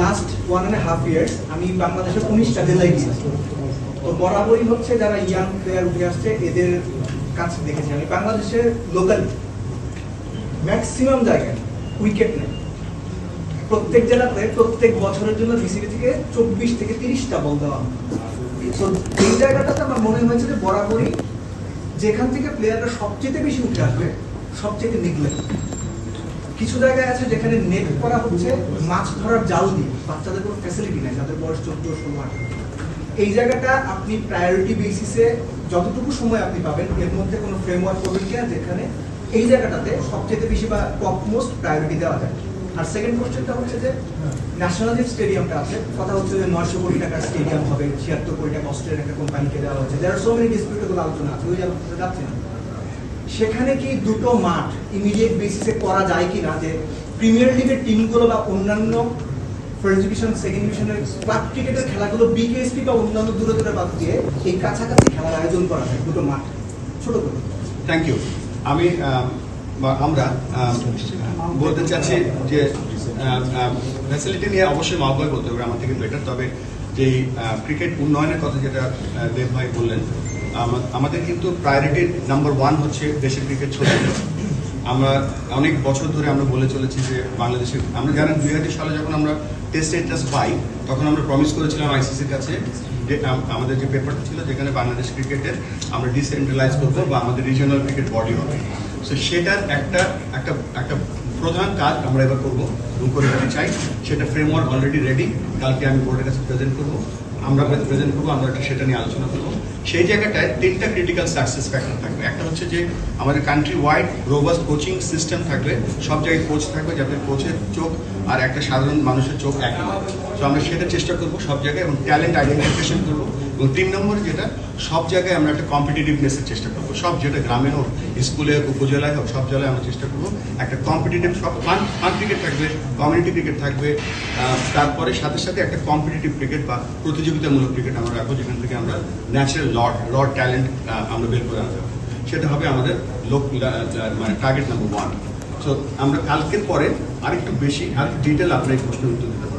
Last one and half years আমি বাংলাদেশের উনিশটা জেলায় গিয়েছি। তো বরাবরই হচ্ছে যারা ইয়াং প্লেয়ার উঠে আসছে, এদের কাছে দেখেছি। আমি বাংলাদেশের লোকাল ম্যাক্সিমাম জায়গায় উইকেট নেই। প্রত্যেক জেলাতে প্রত্যেক বছরের জন্য বিসিবি থেকে চব্বিশ থেকে তিরিশটা বল দেওয়া তো এই জায়গাটাতে আমার মনে হয়েছে যে বরাবরই যেখান থেকে প্লেয়াররা সবচেয়ে বেশি উঠে আসবে, সবচেয়ে নেগলেক্ট কিছু জায়গায় আছে যেখানে নেট করা হচ্ছে মাছ ধরার জাল দিয়ে। বাচ্চাদের কোনো ফ্যাসিলিটি নেই, যাদের বয়স চোদ্দ, ষোলো, আঠারো। এই জায়গাটা আপনি প্রায়োরিটি বেসিসে যতটুকু সময় আপনি পাবেন, এর মধ্যে কোনো ফ্রেমওয়ার্ক করবেন কিনা যেখানে এই জায়গাটাতে সবচেয়ে বেশি বা টপ মোস্ট প্রায়োরিটি দেওয়া যায়। আর সেকেন্ড কোশ্চেনটা হচ্ছে যে ন্যাশনাল যে স্টেডিয়ামটা আছে, কথা হচ্ছে যে নয়শো কোটি টাকার স্টেডিয়াম হবে, ছিয়াত্তর কোটি টাকা অস্ট্রেলিয়ার একটা কোম্পানিকে দেওয়া হয়েছে। যারা সো মেনি ডিসপিউটেবল আলোচনা আছে, ওই জায়গাতে যাচ্ছে না। সেখানে কি দুটো মাঠ ইমিডিয়েট বেসিসে করা যায় কিনা? যে প্রিমিয়ার লিগের টিমগুলো বা অন্যান্য ফার্স্ট ডিভিশন সেকেন্ড ডিভিশনের ক্লাব ক্রিকেটের খেলাগুলো বিকেএসপি বা অন্যান্য দূরে দূরে বাদ দিয়ে এই কাছাকাছি খেলার আয়োজন করা হয়, দুটো মাঠ, ছোট করে। থ্যাংক ইউ আমি বা আমরা বলতে চাচ্ছি যে ফ্যাসিলিটি নিয়ে অবশ্যই মহাবয় বলতে হবে আমার থেকে বেটার তবে যেই ক্রিকেট উন্নয়নের কথা যেটা দেব ভাই বললেন আমাদের কিন্তু প্রায়োরিটি নাম্বার ওয়ান হচ্ছে দেশের ক্রিকেট ছোট আমরা অনেক বছর ধরে আমরা বলে চলেছি যে বাংলাদেশের আমরা জানেন দুই হাজার সালে যখন আমরা টেস্ট ইন্টারেস্ট পাই, তখন আমরা প্রমিস করেছিলাম আইসিসির কাছে যে আমাদের যে পেপারটা ছিল যেখানে বাংলাদেশ ক্রিকেটের আমরা ডিসেন্ট্রালাইজ করব বা আমাদের রিজিওনাল ক্রিকেট বডি হবে। সো সেটার একটা একটা একটা প্রধান কাজ আমরা এবার করব, এবং করে দিতে চাই। সেটা ফ্রেমওয়ার্ক অলরেডি রেডি কালকে আমি বোর্ডের কাছে প্রেজেন্ট করব। আমরা প্রেজেন্ট করব, আমরা একটা সেটা নিয়ে আলোচনা করব। সেই জায়গাটায় তিনটা ক্রিটিক্যাল সাকসেস ফ্যাক্টর থাকবে। একটা হচ্ছে যে আমাদের country wide robust coaching system থাকবে সব জায়গায় কোচ থাকবে যাতে কোচের চোখ আর একটা সাধারণ মানুষের চোখ এক তো আমরা সেটা চেষ্টা করব সব জায়গায় এবং ট্যালেন্ট আইডেন্টিফিকেশন করব। এবং তিন নম্বরে যেটা, সব জায়গায় আমরা একটা কম্পিটিটিভনেসের চেষ্টা করব। সব যেটা গ্রামে হোক, স্কুলে হোক, উপজেলায় হোক, সব জায়গায় আমরা চেষ্টা করব একটা কম্পিটিটিভ সব ফান ক্রিকেট থাকবে কমিউনিটি ক্রিকেট থাকবে তারপরে সাথে সাথে একটা কম্পিটিটিভ ক্রিকেট বা প্রতিযোগিতামূলক ক্রিকেট আমরা রাখব, যেখান থেকে আমরা ন্যাচারাল লড লড ট্যালেন্ট আমরা বের করে আনতে সেটা হবে আমাদের লোক মানে টার্গেট নাম্বার ওয়ান সো আমরা কালকের পরে আরেকটু বেশি, আরেকটু ডিটেল আপনার এই প্রশ্নের উত্তর দিতে পারব।